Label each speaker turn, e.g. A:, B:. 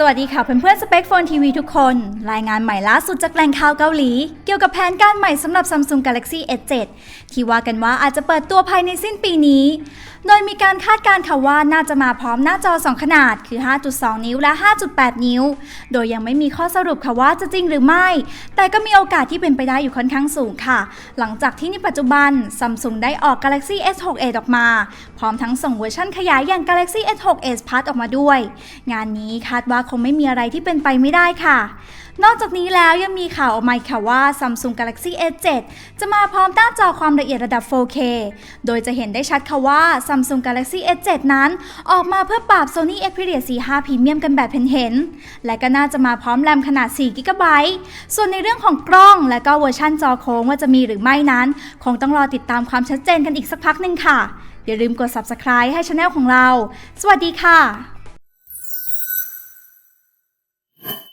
A: สวัสดีค่ะเพื่อนๆสเปคโฟนทีวีทุกคน รายงานใหม่ล่าสุดจากแหล่งข่าวเกาหลี เกี่ยวกับแผนการใหม่สำหรับ Samsung Galaxy S7 ที่ว่ากันว่าอาจจะเปิดตัวภายในสิ้นปีนี้ โดยมีการคาดการณ์ค่ะว่าน่าจะมาพร้อมหน้าจอ 2 ขนาดคือ 5.2 นิ้วและ 5.8 นิ้ว โดยยังไม่มีข้อสรุปค่ะว่าจะจริงหรือไม่ แต่ก็มีโอกาสที่เป็นไปได้อยู่ค่อนข้างสูงค่ะ หลังจากที่ในปัจจุบัน Samsung ได้ออก Galaxy S6 Edge ออกมา พร้อมทั้งส่งเวอร์ชันขยายอย่าง Galaxy S6 Edge Plus ออกมาด้วย งานนี้คาดว่าคงไม่มีอะไรที่เป็นไปไม่ได้ค่ะ นอกจากนี้แล้วยังมีข่าวออกมาค่ะว่า Samsung Galaxy S7 จะมาพร้อมหน้าจอความละเอียดระดับ 4K โดยจะเห็นได้ชัดค่ะว่า Samsung Galaxy S7 นั้น ออกมาเพื่อปราบ Sony Xperia C5 Premium กันแบบเห็นๆและก็น่าจะมาพร้อมแรมขนาด 4 g b ส่วนในเรื่องของกล้องและก็เวอร์ชั่นจอโค้งว่าจะมีหรือไม่นั้น คงต้องรอติดตามความชัดเจนกันอีกสักพักหนึ่งค่ะอย่าลืมกด subscribe ให้ช anel ของเรา สวัสดีค่ะ